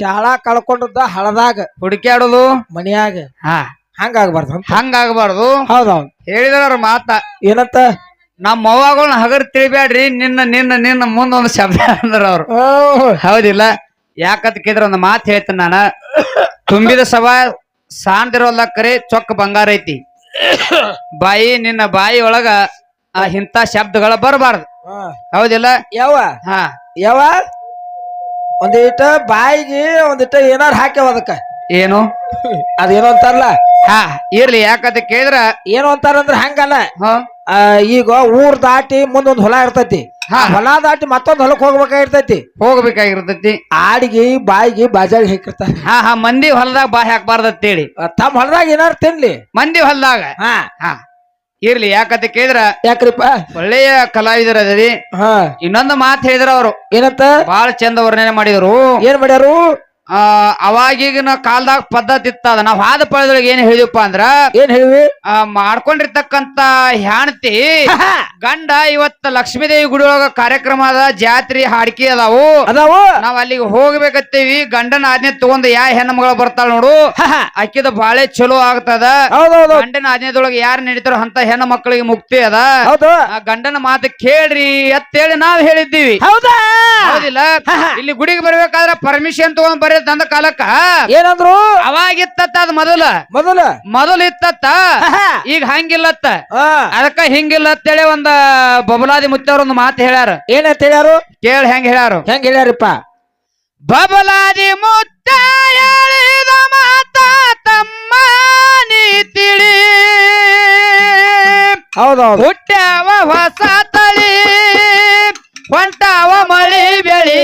ಚಾಳ ಕಳ್ಕೊಂಡಿದ್ದ ಹಳದಾಗ ಹುಡುಕ್ಯಾಡೋದು ಮನ್ಯಾಗ. ಹಾ. ಹಂಗಾಗ್ಬಾರ್ದು ಹಂಗಾಗಬಾರ್ದು? ಹೌದೌದು. ಹೇಳಿದ್ರ ಅವ್ರ ಮಾತ. ಏನಂತ? ನಮ್ಮ ಅವ್ವಾಗಳನ್ನ ಹಗರ್ ತಿಳಿಬ್ಯಾಡ್ರಿ ನಿನ್ನ ನಿನ್ನ ನಿನ್ನ ಮುಂದೊಂದು ಶಬ್ದ ಅಂದ್ರ ಅವ್ರು. ಹೌದಿಲ್ಲ? ಯಾಕಂತ ಕೇಳಿದ್ರ ಒಂದು ಮಾತು ಹೇಳ್ತೀನಿ ನಾನು. ತುಂಬಿದ ಸಭಾ ಸಾಂದಿರೋಲ್ಲ ಕರೆ ಚೊಕ್ಕ ಬಂಗಾರ ಐತಿ. ಬಾಯಿ ನಿನ್ನ ಬಾಯಿ ಒಳಗ ಆ ಇಂಥ ಶಬ್ದಗಳ ಬರಬಾರ್ದು. ಹೌದಿಲ್ಲ? ಯಾವ ಹಾ. ಯಾವ ಒಂದಿಟ ಬಾಯಿಗೆ ಒಂದಿಟ ಏನಾರ ಹಾಕ್ಯಾವ ಅದಕ್ಕ? ಏನು? ಅದೇನೋ ಅಂತಾರಲ್ಲ? ಹಾ ಇರ್ಲಿ ಯಾಕಂತ ಕೇಳಿದ್ರ? ಏನು ಅಂತಾರಂದ್ರ ಹಂಗಲ್ಲ. ಹಾ. ಆ, ಈಗ ಊರ್ ದಾಟಿ ಮುಂದೊಂದ್ ಹೊಲ ಇರ್ತೈತಿ. ಹಾ. ಹೊಲ ದಾಟಿ ಮತ್ತೊಂದ್ ಹೊಲಕ್ ಹೋಗ್ಬೇಕಾಗಿರ್ತೈತಿ. ಹೋಗ್ಬೇಕಾಗಿರ್ತೈತಿ. ಆಡಿಗೆ ಬಾಯಿಗೆ ಬಾಜಾಗಿ ಹಾಕಿರ್ತಾರೆ. ಹಾ ಹಾ ಮಂದಿ ಹೊಲದಾಗ ಬಾಯಿ ಹಾಕ್ಬಾರ್ದ ಅಂತೇಳಿ ತಮ್ಮ ಹೊಲದಾಗ ಏನಾರ ತಿನ್ಲಿ. ಮಂದಿ ಹೊಲದಾಗ? ಹಾ. ಹಾ. ಇರ್ಲಿ ಯಾಕಂತ ಕೇಳಿದ್ರ ಯಾಕ್ರಿಪ್ಪ? ಒಳ್ಳೆಯ ಕಲಾವಿದರ ಅದರಿ. ಹಾ. ಇನ್ನೊಂದು ಮಾತು ಹೇಳಿದ್ರ ಅವರು. ಏನಂತ? ಬಹಳ ಚಂದ ವರ್ಣನೆ ಮಾಡಿದ್ರು. ಏನ್ ಮಾಡ್ಯಾರು? ಆ ಅವಾಗಿಗಿನ ಕಾಲದಾಗ ಪದ್ಧತಿ ಇತ್ತದ. ನಾವ್ ಹಾದ ಪಳದೊಳಗೆ ಏನ್ ಹೇಳಿದಪ್ಪ ಅಂದ್ರ ಏನ್ ಹೇಳಿವಿ ಆ ಮಾಡ್ಕೊಂಡಿರ್ತಕ್ಕಂತ ಹೆಣ್ತಿ ಗಂಡ ಇವತ್ತ ಲಕ್ಷ್ಮೀದೇವಿ ಗುಡಿ ಒಳಗ ಕಾರ್ಯಕ್ರಮ ಅದ ಜಾತ್ರಿ ಹಾಡ್ಕಿ ಅದಾವು. ಅದಾವು? ನಾವ್ ಅಲ್ಲಿಗೆ ಹೋಗ್ಬೇಕತ್ತೀವಿ. ಗಂಡನ ಆಜ್ಞೆ ತಗೊಂಡ್ ಯಾ ಹೆಣ್ಣು ಮಗಳು ಬರ್ತಾಳ ನೋಡು. ಅಕ್ಕಿದ ಬಾಳೆ ಚಲೋ ಆಗ್ತದ. ಹೌದೌದು. ಗಂಡನ ಆಜ್ಞೆದೊಳಗೆ ಯಾರು ನಡೀತಾರೋ ಅಂತ ಹೆಣ್ಣು ಮಕ್ಕಳಿಗೆ ಮುಕ್ತಿ ಅದ. ಹೌದು. ಆ ಗಂಡನ ಮಾತು ಕೇಳ್ರಿ ಅಂತೇಳಿ ನಾವ್ ಹೇಳಿದ್ದೀವಿ. ಹೌದಾ? ಹೌದಿಲ್ಲ? ಇಲ್ಲಿ ಗುಡಿಗೆ ಬರ್ಬೇಕಾದ್ರೆ ಪರ್ಮಿಷನ್ ತಗೊಂಡ್ ಬರ್ರಿ ತಂದ ಕಾಲಕ್ಕ? ಏನಂದ್ರು? ಅವಾಗಿತ್ತತ್ತ ಅದ್ ಮೊದಲ. ಮೊದಲ? ಮೊದಲು ಇತ್ತತ್ತ. ಈಗ ಹಂಗಿಲ್ಲತ್ತ. ಅದಕ್ಕ ಹಿಂಗಿಲ್ಲ ಅಂತೇಳಿ ಒಂದ ಬಬಲಾದಿ ಮುತ್ತವ್ರ ಒಂದು ಮಾತು ಹೇಳ್ಯಾರ. ಏನಂತ ಹೇಳ್ಯಾರು? ಕೇಳಿ ಹೆಂಗ್ ಹೇಳ್ಯಾರು? ಹೆಂಗ್ ಹೇಳ್ಯಾರಪ್ಪ? ಬಬಲಾದಿ ಮುತ್ತ ಹೇಳಿದ ಮಾತ ತಮ್ಮ ನೀ ತಿಳಿ ಹೌದೌದು. ಹುಟ್ಟ್ಯಾವ ಹೊಸ ತಳಿ ಹೊಂಟಾವ ಮಳಿ ಬೆಳಿ.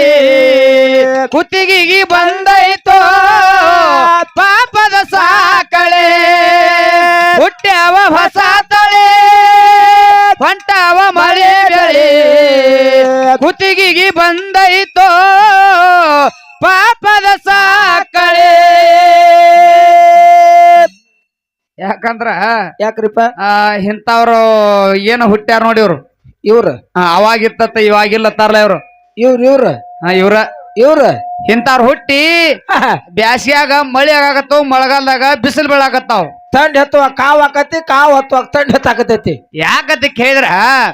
ಕುತ್ತಿಗೆಗೆ ಬಂದೈತೋ ಪಾಪದ ಸಾಕಳೆ. ಹುಟ್ಟ್ಯಾವ ಹೊಸ ತಳೆ. ಹೊಂಟಾವ ಮಳೆ ಬೆಳೆ. ಕುತ್ತಿಗೆಗೆ ಬಂದೈತೋ ಪಾಪದ ಸಾಕಳೆ. ಯಾಕಂದ್ರ ಯಾಕ್ರಿಪ್ಪ? ಆ ಇಂಥವ್ರು ಏನು ಹುಟ್ಟ್ಯಾರ ನೋಡಿ ಇವ್ರು. ಇವ್ರ? ಅವಾಗಿತ್ತ ಇವಾಗಿಲ್ಲ ಇವಾಗಿಲ್ಲತ್ತಾರಲ್ಲ ಇವ್ರು. ಇವ್ರ ಇವ್ರ? ಆ, ಇವ್ರ. ಇವ್ರ? ಇಂತಾರ ಹುಟ್ಟಿ ಬ್ಯಾಸ್ಗ್ಯಾಗ ಮಳಿ ಆಗಾಕತ್ತಾವ ಮಳೆಗಾಲದಾಗ ಬಿಸಿಲು ಬೀಳಾಕತ್ತಾವ. ತಂಡ್ ಹತ್ತುವ ಕಾವ್ ಹಾಕತಿ ಕಾವ್ ಹತ್ತುವಾಗ ತಂಡ ಹತ್ತಾಕತೈತಿ. ಯಾಕತಿ ಕೇಳಿದ್ರ?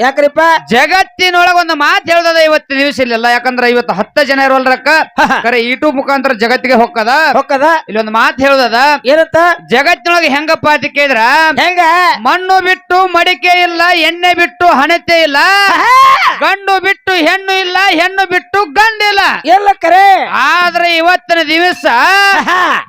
ಯಾಕ್ರಿಪ್ಪ? ಜಗತ್ತಿನೊಳಗ ಒಂದು ಮಾತು ಹೇಳ್ದದ ಇವತ್ತಿನ ದಿವಸ ಇಲ್ಲ ಯಾಕಂದ್ರ ಇವತ್ತು ಹತ್ತ ಜನ ಇರೋಲ್ರಕ್ಕ ಖರೆ ಯೂಟ್ಯೂಬ್ ಮುಖಾಂತರ ಜಗತ್ತಿಗೆ ಹೊಕ್ಕದ ಹೊಕ್ಕದ ಇಲ್ಲೊಂದು ಒಂದು ಮಾತು ಹೇಳ್ದದ. ಏನಂತ? ಜಗತ್ತಿನೊಳಗೆ ಹೆಂಗಪ್ಪ ಅಂತ ಕೇಳಿದ್ರ? ಹೆಂಗ? ಮಣ್ಣು ಬಿಟ್ಟು ಮಡಿಕೆ ಇಲ್ಲ ಎಣ್ಣೆ ಬಿಟ್ಟು ಹಣತೆ ಇಲ್ಲ. ಗಂಡು ಬಿಟ್ಟು ಹೆಣ್ಣು ಇಲ್ಲ ಹೆಣ್ಣು ಬಿಟ್ಟು ಗಂಡಿಲ್ಲ ಎಲ್ಲ ಕರೆ. ಆದ್ರೆ ಇವತ್ತಿನ ದಿವಸ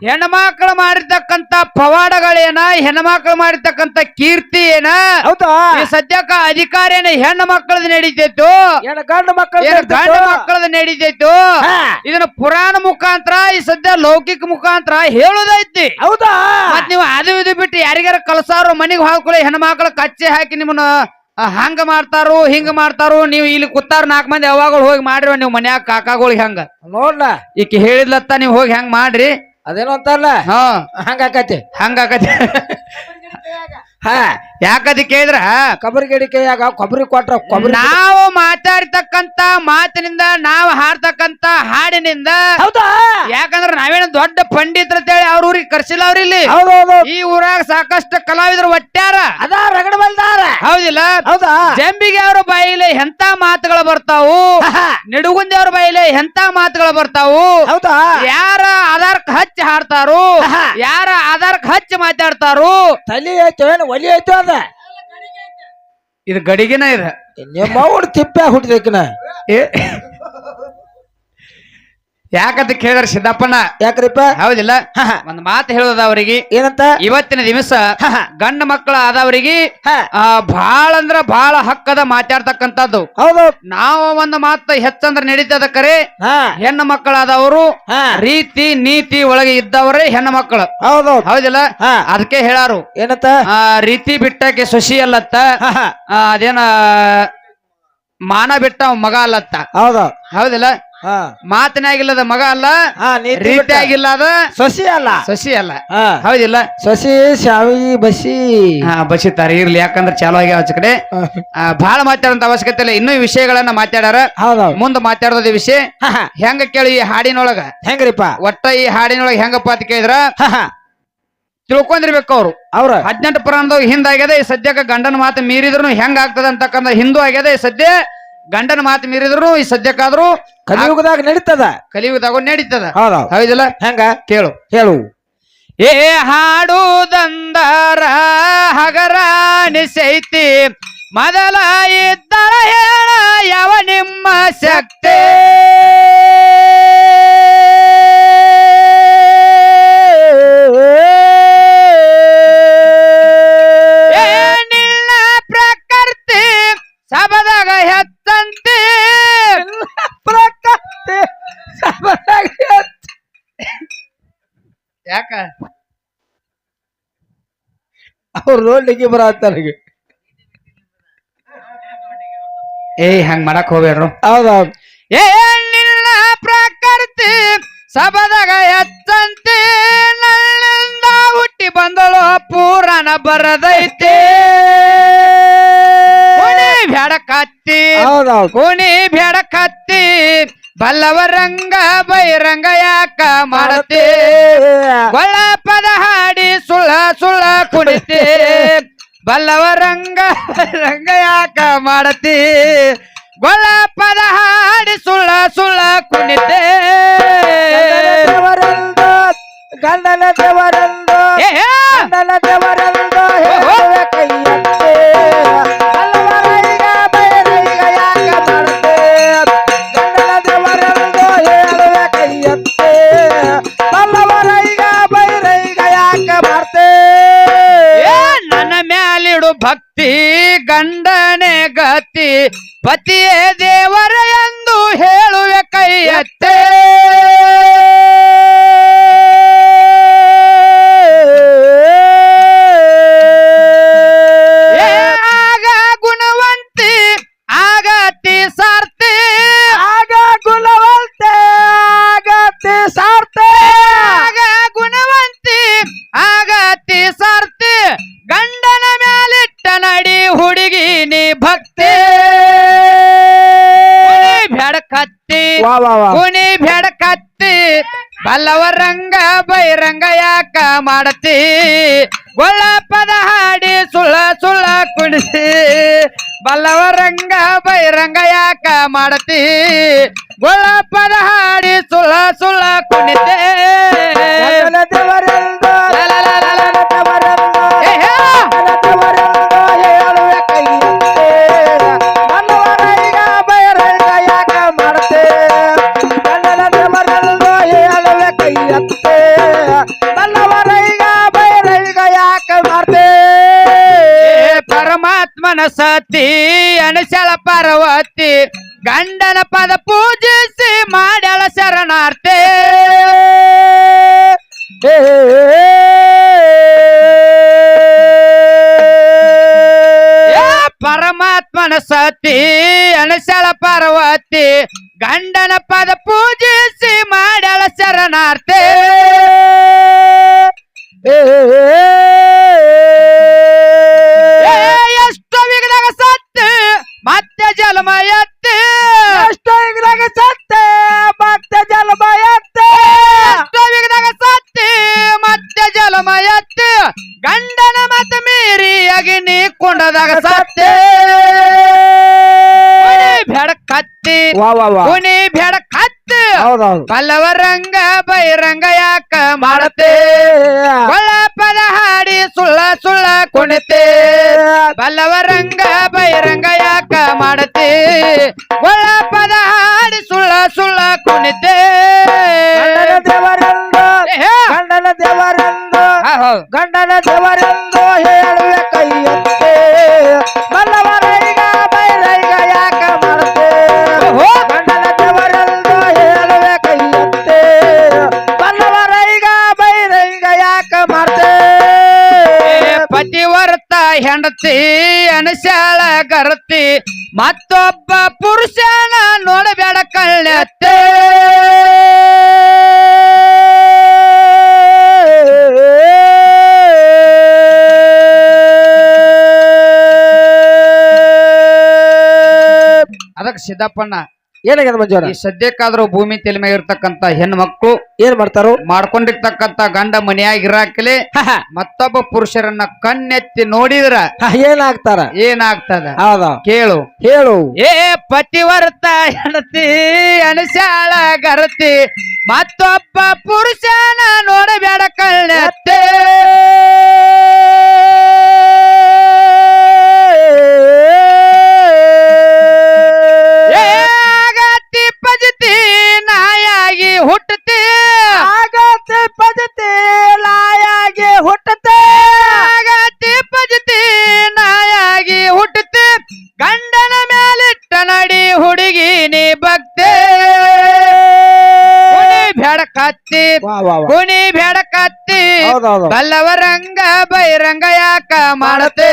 ಹೆಣ್ಮಕ್ಳು ಮಾಡಿರ್ತಕ್ಕಂತ ಪವಾಡಗಳೇನ? ಹೆಣ್ಮಕ್ಳು ಮಾಡಿರ್ತಕ್ಕಂತ ಕೀರ್ತಿ ಏನ? ಹೌದಾ? ಈ ಸದ್ಯಕ್ಕ ಅಧಿಕಾರ ಏನ ಹೆಣ್ಣು ಮಕ್ಕಳದ ನಡೀತೈತು? ಏನ ಗಂಡು ಮಕ್ಕಳು ಏನ ಗಂಡು ಮಕ್ಕಳದ ನಡೀತೈತು? ಹಾ. ಇದನ್ನ ಪುರಾಣ ಮುಖಾಂತರ ಈ ಸದ್ಯ ಲೌಕಿಕ ಮುಖಾಂತರ ಹೇಳುದೈತಿ. ಹೌದಾ? ಮತ್ ನೀವು ಅದು ಇದು ಬಿಟ್ಟು ಯಾರಿಗಾರ ಕಲಸಾರು ಮನೆಗೆ ಹಾಕೊಳ್ಳಿ ಹೆಣ್ಮಕ್ಳು ಕಚ್ಚೆ ಹಾಕಿ ನಿಮ್ಮನ್ನ ಹಂಗ ಮಾಡ್ತಾರು ಹಿಂಗ ಮಾಡ್ತಾರು ನೀವು ಇಲ್ಲಿ ಕೂತಾರ ನಾಲ್ಕು ಮಂದಿ ಯಾವಾಗ ಹೋಗಿ ಮಾಡ್ರಿ ನೀವು ಮನ್ಯಾಗ ಕಾಕಾಗಳಿಗೆ ಹಂಗ. ನೋಡ್ಲ? ಈಕಿ ಹೇಳಿದ್ಲತ್ತ ನೀವು ಹೋಗಿ ಹೆಂಗ್ ಮಾಡ್ರಿ. ಅದೇನೋ ಅಂತಾರಲ್ಲ? ಹಾ. ಹಂಗಾಕತಿ ಹಂಗಾಕತಿ. ಹಂಗ? ಹಾ. ಯಾಕತಿ ಕೇಳಿದ್ರ? ಕೊಬ್ಬರಿ ಗಿಡಿ ಯಾಕ ಕೊಬ್ಬರಿ ಕೊಟ್ರ ಕೊಬ್ಬರಿ ನಾವು ಮಾತಾಡ್ತಕ್ಕಂತ ಮಾತಿನಿಂದ ನಾವು ಹಾಡ್ತಕ್ಕಂತ ಹಾಡಿನಿಂದ ಹೌದಾ? ಯಾಕಂದ್ರ ನಾವೇನ ದೊಡ್ಡ ಪಂಡಿತರ ಅಂತೇಳಿ ಅವ್ರ ಊರಿಗೆ ಕರ್ಸಿಲ್ಲ ಅವ್ರಿಲ್ಲಿ ಹೌದೌದು. ಈ ಊರಾಗ ಸಾಕಷ್ಟು ಕಲಾವಿದರು ಒಟ್ಟಾರ ಅದ ರಗಡ ಬಲ್ದಾರ. ಹೌದಿಲ್ಲ? ಹೌದಾ? ಜಂಬಿಗೆ ಅವ್ರ ಬಾಯಿಲೆ ಎಂತ ಮಾತುಗಳು ಬರ್ತಾವು? ನಿಡುಗುಂದಿ ಅವ್ರ ಬಾಯಿಲೆ ಎಂತ ಮಾತುಗಳು ಬರ್ತಾವು? ಹೌದಾ? ಯಾರ ಆಧಾರ್ ಹಚ್ಚಿ ಹಾಡ್ತಾರು? ಯಾರ ಹಚ್ಚಿ ಮಾತಾಡ್ತಾರು? ತಲೆ ಐತೋ ಏನು ಒಲಿ ಐತೋ ಅದ? ಇದು ಗಡಿಗಿನ ಇದೆ. ನಿಮ್ಮ ಅವ್ನ ತಿಪ್ಪೆ ಹುಟ್ಟಿದಕ್ಕಿನ ಯಾಕಂತ ಕೇಳಿದ್ರ ಸಿದ್ದಪ್ಪನ ಯಾಕ್ರಿಪ್ಪ? ಹೌದಿಲ್ಲ? ಒಂದ್ ಮಾತು ಹೇಳೋದ ಅವರಿಗೆ. ಏನಂತ? ಇವತ್ತಿನ ದಿವಸ ಗಂಡ ಮಕ್ಕಳ ಆದವರಿಗೆ ಬಹಳ ಅಂದ್ರ ಭಾಳ ಹಕ್ಕದ ಮಾತಾಡ್ತಕ್ಕಂಥದ್ದು. ಹೌದು. ನಾವು ಒಂದು ಮಾತು ಹೆಚ್ಚಂದ್ರ ನಡೀತದ ಕರೆ ಹೆಣ್ಣು ಮಕ್ಕಳಾದವರು ರೀತಿ ನೀತಿ ಒಳಗೆ ಇದ್ದವರೇ ಹೆಣ್ಣು ಮಕ್ಕಳು. ಹೌದು. ಹೌದಿಲ್ಲ? ಅದಕ್ಕೆ ಹೇಳಾರು. ಏನಂತ? ರೀತಿ ಬಿಟ್ಟಕ್ಕೆ ಸೊಸಿ ಅಲ್ಲತ್ತ ಅದೇನ ಮಾನ ಬಿಟ್ಟ ಮಗ ಅಲ್ಲತ್ತ. ಹೌದು. ಹೌದಿಲ್ಲ? ಮಾತಿನಾಗಿಲ್ಲದ ಮಗ ಅಲ್ಲ ಹಾ ಅದ ಸೊಸಿ ಅಲ್ಲ. ಸಸಿ ಅಲ್ಲ. ಹೌದಿಲ್ಲ? ಸೊಸಿ ಶಾವಿ ಬಸಿ. ಹಾ ಬಸಿತಾರೆ ಇರ್ಲಿ ಯಾಕಂದ್ರೆ ಚಾಲು ಆಗ್ಯಾವ ಆಚೆ ಕಡೆ. ಬಹಳ ಮಾತಾಡಂತ ಅವಶ್ಯಕತೆ ಇಲ್ಲ. ಇನ್ನೂ ವಿಷಯಗಳನ್ನ ಮಾತಾಡಾರ. ಮುಂದ ಮಾತಾಡೋದ ವಿಷಯ. ಹೆಂಗ ಕೇಳಿ ಈ ಹಾಡಿನೊಳಗ? ಹೆಂಗ್ರಿಪ್ಪ? ಒಟ್ಟ ಈ ಹಾಡಿನೊಳಗ ಹೆಂಗಪ್ಪ ಅಂತ ಕೇಳಿದ್ರ. ತಿಳ್ಕೊಂಡಿರ್ಬೇಕು ಅವ್ರು. ಅವ್ರ? ಹದಿನೆಂಟು ಪುರಾಣದಾಗ ಹಿಂದಾಗ್ಯದ ಈ ಸದ್ಯಕ್ಕೆ ಗಂಡನ ಮಾತು ಮೀರಿದ್ರು ಹೆಂಗ ಆಗ್ತದ ಅಂತಕ್ಕಂಥ ಹಿಂದೂ ಆಗ್ಯದ ಈ ಸದ್ಯ ಗಂಡನ ಮಾತು ಮೀರಿದ್ರು ಈ ಸದ್ಯಕ್ಕಾದ್ರೂ ಕಲಿಯುಗದಾಗ ನಡೀತದ? ಕಲಿಯುಗದಾಗ ನಡೀತದ. ಹೌದಿಲ್ಲ? ಹೆಂಗ? ಕೇಳು. ಹೇಳು. ಏ ಹಾಡುದಂದರ ಹಗರಾಣಿಸೈತಿ ಮೊದಲ ಇದ್ದರ ಹೇಳ ಯಾವ ನಿಮ್ಮ ಶಕ್ತಿ? ಅವ್ರು ನೋಡ್ಲಿಕ್ಕೆ ಬರತ್ತಾರಿಗೆ ಏ ಹಂಗ್ ಮಾಡಕ್ ಹೋಗ್ಬೇಡ್ರು. ಹೌದೌದು ಏ ನಿನ್ನ ಪ್ರಕೃತಿ ಸಬದಾಗ ಎತ್ತಂತೆ. ನನ್ನಿಂದ ಹುಟ್ಟಿ ಬಂದಳು ಪೂರಣ ಬರದೈತೆ. ಕೋಣಿ ಬ್ಯಾಡ ಕತ್ತಿ ಹೌದೌದು ಬ್ಯಾಡ ಬೆಡಕತ್ತಿ ಬಲ್ಲವರಂಗ ಬೈರಂಗ ಯಾಕ ಮಾಡತಿ ಒಳ ಪದ ಹಾಡಿ ಸುಳ್ಳ ಸುಳ್ಳ ಕುಣಿತಿ. ಬಲ್ಲವರಂಗ ರಂಗ ಯಾಕ ಮಾಡತಿ ಗೊಳ ಪದ ಹಾಡಿ ಸುಳ್ಳ ಸುಳ್ಳ ಕುಣಿತೆ. ಗಂಡನ ದೇವರೆಂದು ಗಂಡನ ದೇವರೆಂದು பத்தியே ಸುಳ್ಳ ಬಲ್ಲವ ಬಲ್ಲವರಂಗ ಬೈರಂಗ ಯಾಕ ಮಾಡತಿ? ಪದ ಹಾಡಿ ಸುಳ್ಳ ಸುಳ್ಳ ಕುಣಿತೆ. ಪರಮಾತ್ಮನ ಸತಿ ಅನಶಳ ಪಾರ್ವತಿ ಗಂಡನ ಪದ ಪೂಜಿಸಿ ಮಾಡ್ಯಾಳ ಶರಣಾರ್ಥಿ ಏ ಪರಮಾತ್ಮನ ಸತಿ ಅನಶಳ ಪಾರ್ವತಿ ಗಂಡನ ಪದ ಪೂಜಿಸಿ ವಾ ವಾ ವಾ. ಕುಣಿ ಬೆಡಕತ್ತಿ ಹೌದೌದು. ಬಲ್ಲವರಂಗ ಬೈರಂಗ ಯಾಕ ಮಾಡತೆ? ಒಳ್ಳ ಪದ ಹಾಡಿ ಸುಳ್ಳ ಸುಳ್ಳ ಕುಣಿತೆ. ಬಲ್ಲವರಂಗ ಬೈರಂಗ ಯಾಕ ಮಾಡತೆ? ಒಳ್ಳ ಪದ ಹಾಡಿ ಸುಳ್ಳ ಸುಳ್ಳ ಕುಣಿತೆ. ಗಂಡನ ದೇವರೆಂದು ಗಂಡನ ದೇವರೆಂದು. ಗಂಡನ ದೇವರೆಂದು ಹೇಳುವೆ ಹೆಂಡತಿ ಅನಸಾಳ ಕರತಿ ಮತ್ತೊಬ್ಬ ಪುರುಷನ ನೋಡಬೇಡ ಕಳ್ಳತ್ತೆ ಅದಕ್ಕೆ ಸಿದ್ದಪ್ಪಣ್ಣ ಏನಾಗ್ಯದ ಮಂಜುವರ ಈ ಸದ್ಯಕ್ಕಾದ್ರೂ ಭೂಮಿ ತಲೆ ಮೇಲೆ ಇರ್ತಕ್ಕಂತ ಹೆಣ್ಣು ಮಕ್ಕಳು ಏನ್ ಮಾಡ್ತಾರು? ಮಾಡ್ಕೊಂಡಿರ್ತಕ್ಕಂತ ಗಂಡ ಮನೆಯಾಗಿರಾಕಲೆ ಮತ್ತೊಬ್ಬ ಪುರುಷರನ್ನ ಕಣ್ಣೆತ್ತಿ ನೋಡಿದ್ರ ಏನಾಗ್ತಾರ? ಏನಾಗ್ತದ? ಹೌದ. ಕೇಳು. ಹೇಳು. ಏ ಪತಿವರ್ತ ಹೆಣತಿ ಅನಸಾಳ ಗರತಿ ಮತ್ತೊಬ್ಬ ಪುರುಷನ ನೋಡಬೇಡ ಕಣ್ಣೆತ್ತೆ. ಹುಡುಗಿ ನೀ ಭಕ್ತೆ. ಕುಣಿ ಬೆಡಕತ್ತಿ ವಾ ವಾ ವಾ. ಕುಣಿ ಬೆಡಕತ್ತಿ ಹೌದೌದು. ಬಲ್ಲವರಂಗ ಬೈರಂಗ ಯಾಕ ಮಾಡತೆ?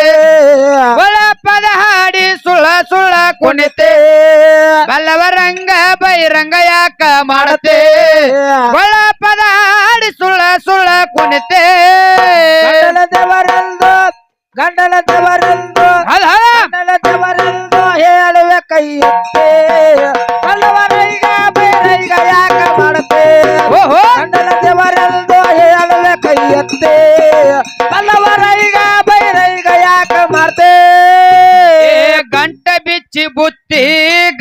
ಒಳ ಪದ ಹಾಡಿ ಸುಳ ಸುಳ ಕುಣಿತೆ. ಬಲ್ಲವರಂಗ ಬೈರಂಗ ಯಾಕ ಮಾಡತೆ? ಒಳ ಪದ ಹಾಡಿ ಸುಳ ಸುಳ ಕುಣಿತೆ. ಗಂಡನ ದೇವರೆಂದು ಗಂಡನ ದೇವರೆಂದು. ಹೇಳುವೆ ಕೈ ಎತ್ತೆ ಬಲ್ಲವರೈಗ ಬೇರೈಗ ಯಾಕ ಮಾಡತೆ? ಓಹೋ. ಗಂಡನ ದೇವರೆಂದು ಹೇಳುವೆ ಕೈ ಎತ್ತೆ ಬಲ್ಲವರೈಗ ಬೈರೈಗ ಯಾಕ ಮಾಡ್ತೆ? ಗಂಟ ಬಿಚ್ಚಿ ಬುತ್ತಿ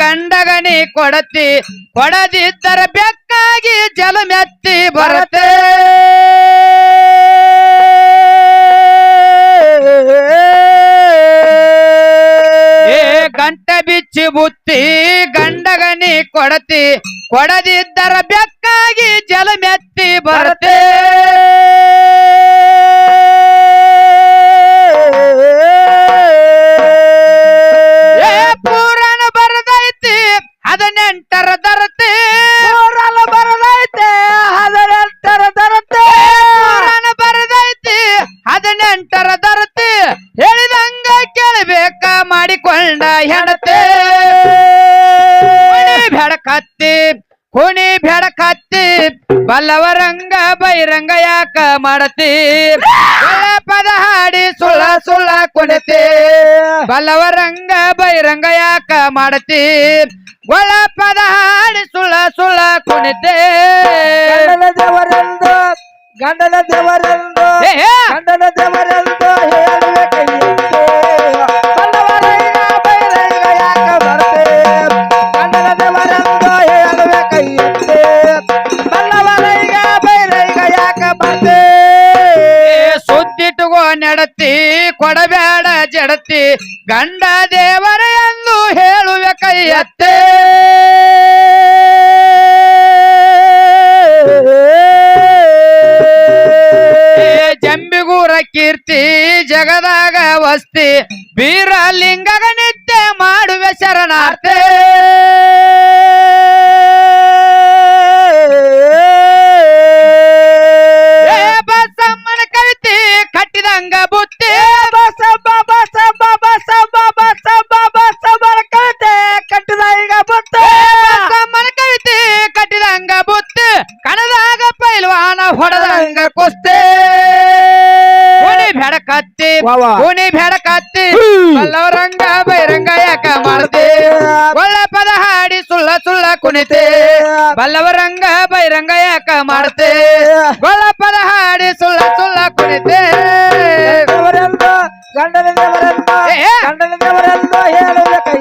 ಗಂಡಗನಿ ಕೊಡತಿ. ಕೊಡದಿದ್ದರ ಬೆಕ್ಕಾಗಿ ಬುತ್ತಿ ಗಂಡಗನಿ ಕೊಡತಿ ಕೊಡದಿದ್ದರ ಬೆಕ್ಕಾಗಿ ಜಲಮೆತ್ತಿ ಬರತೆ. ಬೆಡಕತ್ತಿ ಕುಣಿ ಬೆಡಕತ್ತಿ ಬಲ್ಲವರಂಗ ಬೈರಂಗ ಯಾಕ ಮಾಡತಿ ಪದ ಹಾಡಿ ಸುಳ್ಳ ಸುಳ್ಳ ಕುಣಿತಿ ಬಲ್ಲವರಂಗ ಬೈರಂಗ ಯಾಕ ಮಾಡತಿ ಒಳ ಪದ ಹಾಡಿ ಸುಳ್ಳ ಸುಳ್ಳ ಕುಣಿತೆ ಗಂಡನ ದೇವರೆಂದು ಗಂಡನ ದೇವರೆಂದು ಗಂಡನ ದೇವರೆಂದು இடத்து கண்ட தேவர. ಬೆಡಕತ್ತಿ ಬೇಡ ಕತ್ತಿ ಬಲ್ಲವರಂಗ ಬೈರಂಗ ಯಾಕ ಮಾಡ್ತಿ? ಒಳ್ಳೆ ಪದ ಹಾಡಿ ಸುಳ್ಳ ಸುಳ್ಳ ಕುಣಿತೆ. ಬಲ್ಲವರಂಗ ಬೈರಂಗ ಯಾಕ ಮಾಡ್ತೆ? ಒಳ್ಳೆ ಪದ ಹಾಡಿ ಸುಳ್ಳ ಸುಳ್ಳ ಕುಣಿತೆ. ಗಂಡನ ದೇವರೆಂದು ಏ. ಗಂಡನ ದೇವರೆಂದು ಹೇಳುವೆ ಕೈ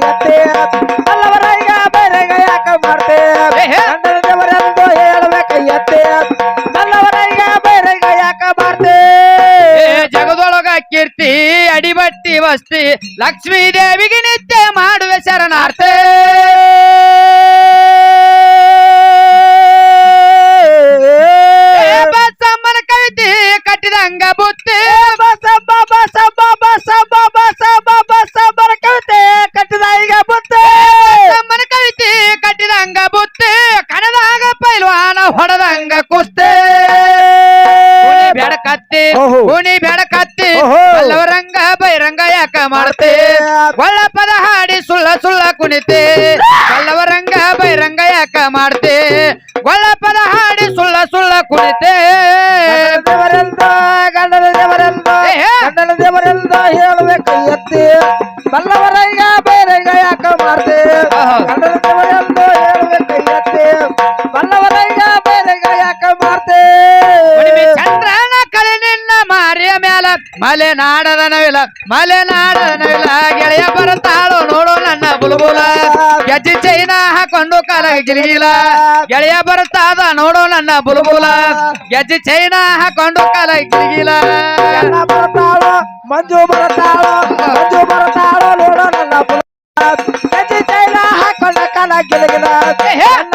ಅಡಿಬಟ್ಟಿ ವಸ್ತಿ ಲಕ್ಷ್ಮೀ ದೇವಿಗೆ ನಿತ್ಯ ಮಾಡುವೆ ಶರಣಾರ್ಥೆ ಕುಡಿತೆ ಗೊಳ್ಳಪ್ಪನ ಹಾಡಿ ಸುಳ್ಳ ಸುಳ್ಳ ಕುಡಿತೆ ದೇವರೆಂದ ಗಂಡನ ಗಂಡನ ಎತ್ತಿ ಯಾಕ ಮಾಡ್ದೆ? ಗಂಡನ ದೇವರೆಂದ ಹೇಳದೆ ಎತ್ತಿ ಬಲ್ಲವರೈಗ ಬೇರೆಗ ಯಾಕ ಮಾಡ್ದೆ? ಚಂದ್ರನ ನಿನ್ನ ಮಾರಿಯ ಮೇಲ ನವಿಲ ನವಿಲ ಗೆಳೆಯ ಬರುತ್ತಾಳು ನೋಡು ನನ್ನ ಬುಲ್ಬುಲ. ಚೈನ ಕಾಲ ಗಿಲಿಗಿಲ ಗೆಳೆಯ ಬರುತ್ತಾದ ನೋಡು ನನ್ನ ಬುಲ್ಬುಲ. ಗೆಜ್ಜಿ ಚೈನ ಹಾಕೊಂಡು ಕಾಲ ಬರ್ತಾಳೋ ಮಂಜು ಬರ್ತಾಳೋ ಮಂಜು ಬರ್ತಾಳೋ ನೋಡೋ ನನ್ನ ಪುಲ ಗೆಜ್ಜೆ ಚೈನ ಹಾಕೊಂಡ ಕಾಲ ಗಿಲಗಿಲ ಎಲ್ಲ